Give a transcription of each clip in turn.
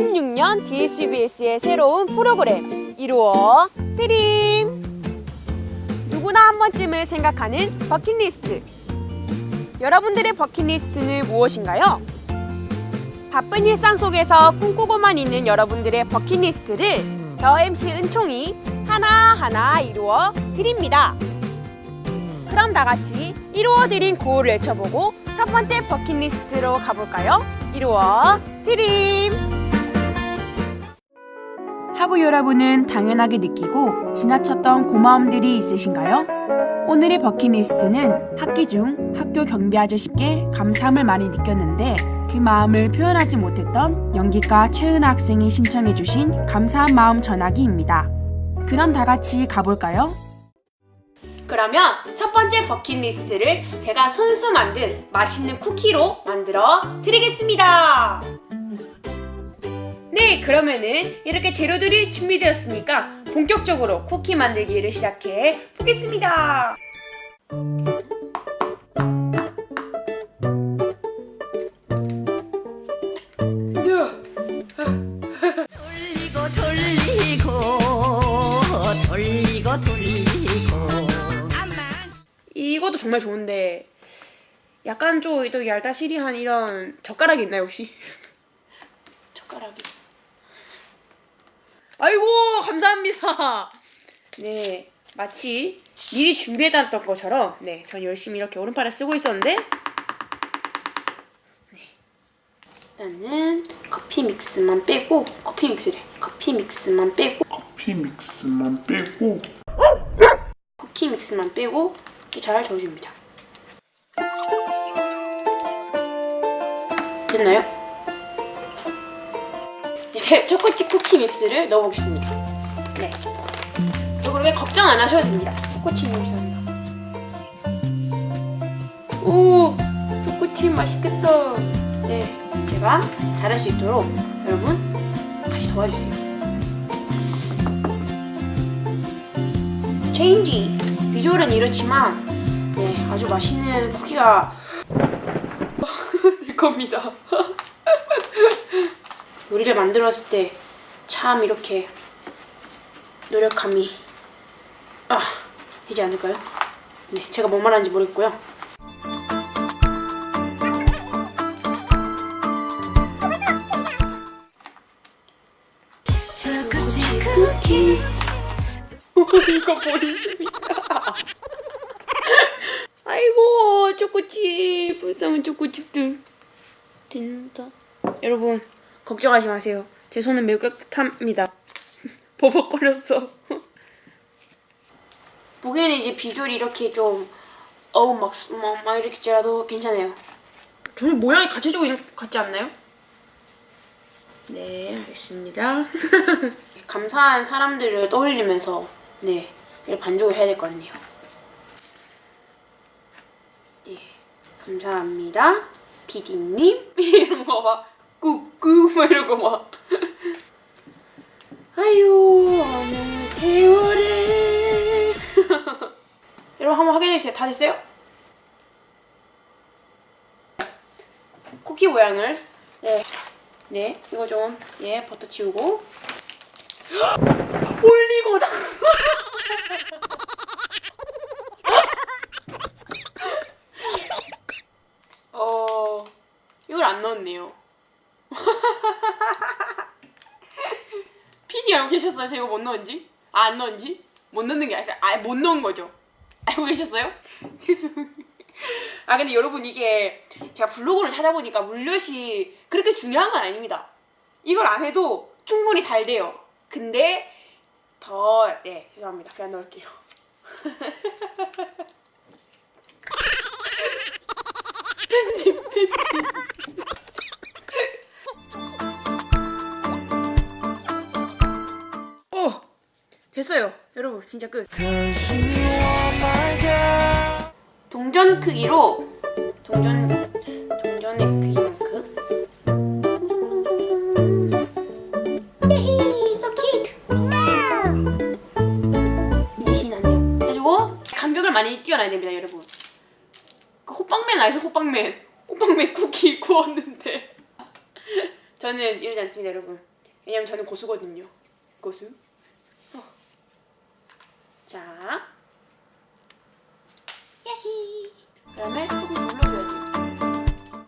2016년 DSBS의 새로운 프로그램 이루어 드림 누구나 한 번쯤은 생각하는 버킷리스트 여러분들의 버킷리스트는 무엇인가요? 바쁜 일상 속에서 꿈꾸고만 있는 여러분들의 버킷리스트를 저 MC 은총이 하나하나 이루어 드립니다. 그럼 다 같이 이루어 드린 구호를 외쳐보고 첫 번째 버킷리스트로 가볼까요? 이루어 드림! 하고 여러분은 당연하게 느끼고 지나쳤던 고마움들이 있으신가요? 오늘의 버킷리스트는 학기 중 학교 경비 아저씨께 감사함을 많이 느꼈는데 그 마음을 표현하지 못했던 연기과 최은아 학생이 신청해주신 감사한 마음 전하기입니다. 그럼 다 같이 가볼까요? 그러면 첫 번째 버킷리스트를 제가 손수 만든 맛있는 쿠키로 만들어 드리겠습니다. 네, 그러면은 이렇게 재료들이 준비되었으니까 본격적으로 쿠키 만들기를 시작해 보겠습니다. 돌리고 돌리고 돌리고 돌리고 암만 이것도 정말 좋은데 약간 좀또 얄다시리한 이런 젓가락이 있나요 혹시? 젓가락이 아이고 감사합니다 네 마치 미리 준비해놨던 것처럼 네 전 열심히 이렇게 오른팔을 쓰고 있었는데 네 일단은 커피 믹스만 빼고 커피 믹스래 커피 믹스만 빼고 커피 믹스만 빼고 쿠키 믹스만 빼고 이렇게 잘 저어줍니다. 됐나요? 초코칩 쿠키 믹스를 넣어보겠습니다. 네. 저 그렇게 걱정 안 하셔도 됩니다. 초코칩 믹스입니다. 오, 초코칩 맛있겠다. 네, 제가 잘할 수 있도록 여러분 같이 도와주세요. 체인지 비주얼은 이렇지만 네 아주 맛있는 쿠키가 될 겁니다. 요리를 만들었을 때 참 이렇게 노력함이 아 되지 않을까요? 네 제가 뭔 말하는지 모르겠고요. 이거 보이십니까? 아이고 초코칩 불쌍한 초코칩들 된다 여러분 걱정하지 마세요 제 손은 매우 깨끗합니다 버벅거렸어 보기에는 이제 비주얼이 이렇게 좀 어우 막, 막, 막 이렇게 지라도 괜찮아요 전혀 모양이 갖춰지고 있는 것 같지 않나요? 네 알겠습니다 감사한 사람들을 떠올리면서 네 반죽을 해야 될 것 같네요. 네 감사합니다. 피디님 이런 거막 꾹꾹 막거 막. 아유 어느 세월에 여러분 한번 확인해 주세요. 다 됐어요? 쿠키 모양을 네. 네, 이거 좀, 예, 버터 치우고. 올리고나. 어, 이걸 안 넣었네요. 피디 알고 계셨어요? 제가 못 넣은지? 아, 안 넣은지? 못 넣는 게 아니라, 아, 못 넣은 거죠. 알고 계셨어요? 죄송해요. 아, 근데 여러분 이게 제가 블로그를 찾아보니까 물엿이 그렇게 중요한 건 아닙니다. 이걸 안 해도 충분히 달 돼요. 근데 더, 네, 죄송합니다. 그냥 넣을게요. 편집, 편집. 됐어요. 여러분, 진짜 끝. 동전 크기로 동전 동전의 크기만큼 so cute 이제 신나네요 해주고 간격을 많이 띄워놔야 됩니다 여러분 그 호빵맨 알죠 호빵맨 호빵맨 쿠키 구웠는데 저는 이러지 않습니다, 여러분. 왜냐면 저는 고수거든요. 고수. 어. 자. 야히. 그다음에 조금 눌러줘야 돼요.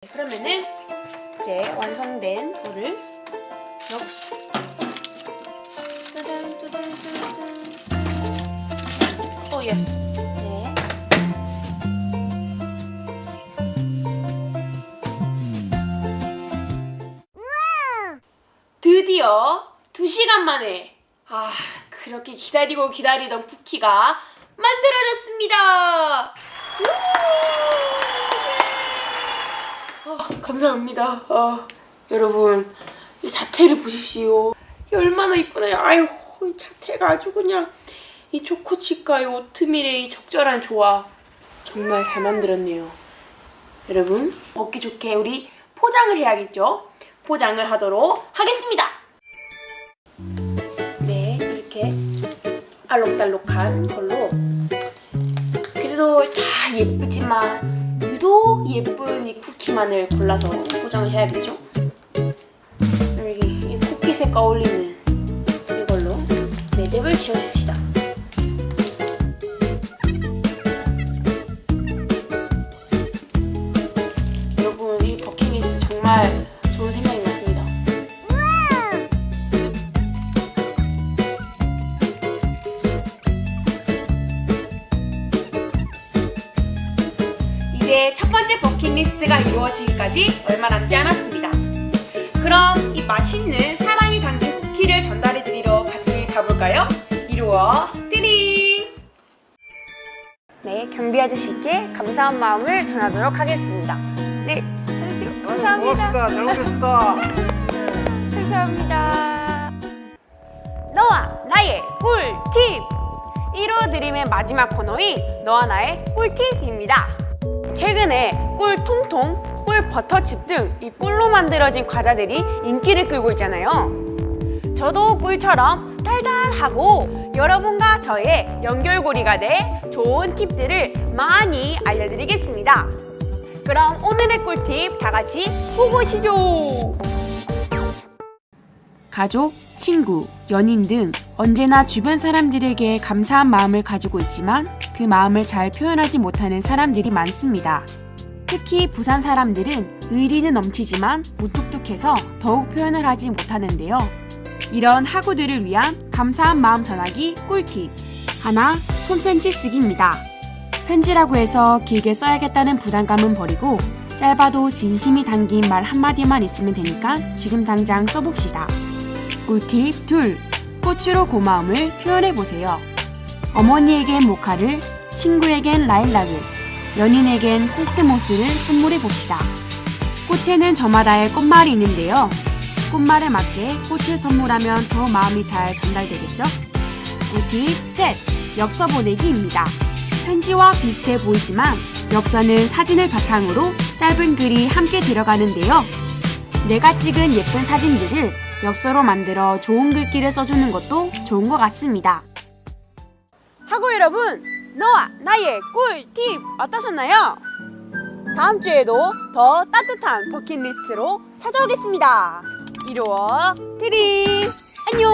네, 그러면은 이제 완성된 거를 넣어봅시다. 짜잔, 짜잔, 짜잔. 오, 예스. 네. 드디어 2시간 만에 아 그렇게 기다리고 기다리던 쿠키가 만들어졌습니다. 우! 어, 감사합니다. 어, 여러분 이 자태를 보십시오. 이 얼마나 이쁘나요? 아유 이 자태가 아주 그냥 이 초코칩과 이 오트밀의 이 적절한 조화 정말 잘 만들었네요. 여러분 먹기 좋게 우리 포장을 해야겠죠? 포장을 하도록 하겠습니다. 네, 이렇게 알록달록한 걸로 그래도 다 예쁘지만 유독 예쁜 이 쿠키만을 골라서 포장을 해야겠죠? 여기 이 쿠키색과 어울리는 이걸로 매듭을 지어줍시다. 번째 버킷리스트가 이루어지기까지 얼마 남지 않았습니다. 그럼 이 맛있는 사랑이 담긴 쿠키를 전달해 드리러 같이 가볼까요? 이루어 드림! 네, 경비 아저씨께 감사한 마음을 전하도록 하겠습니다. 네, 안녕하세요. 감사합니다. 고맙습니다. 잘 먹겠습니다. 감사합니다. 너와 나의 꿀팁! 1호 드림의 마지막 코너인 너와 나의 꿀팁입니다. 최근에 꿀 통통, 꿀 버터칩 등 이 꿀로 만들어진 과자들이 인기를 끌고 있잖아요. 저도 꿀처럼 달달하고 여러분과 저의 연결고리가 돼 좋은 팁들을 많이 알려드리겠습니다. 그럼 오늘의 꿀팁 다 같이 보고 시죠. 가족, 친구, 연인 등 언제나 주변 사람들에게 감사한 마음을 가지고 있지만 그 마음을 잘 표현하지 못하는 사람들이 많습니다. 특히 부산 사람들은 의리는 넘치지만 무뚝뚝해서 더욱 표현을 하지 못하는데요. 이런 학우들을 위한 감사한 마음 전하기 꿀팁. 하나, 손편지 쓰기입니다. 편지라고 해서 길게 써야겠다는 부담감은 버리고 짧아도 진심이 담긴 말 한마디만 있으면 되니까 지금 당장 써봅시다. 꿀팁 둘, 꽃으로 고마움을 표현해 보세요. 어머니에겐 모카를, 친구에겐 라일락을, 연인에겐 코스모스를 선물해 봅시다. 꽃에는 저마다의 꽃말이 있는데요. 꽃말에 맞게 꽃을 선물하면 더 마음이 잘 전달되겠죠? 꿀팁 셋, 엽서 보내기입니다. 편지와 비슷해 보이지만 엽서는 사진을 바탕으로 짧은 글이 함께 들어가는데요. 내가 찍은 예쁜 사진들을 엽서로 만들어 좋은 글귀를 써주는 것도 좋은 것 같습니다. 하고 여러분, 너와 나의 꿀팁 어떠셨나요? 다음 주에도 더 따뜻한 버킷리스트로 찾아오겠습니다. 이루어 드림 안녕!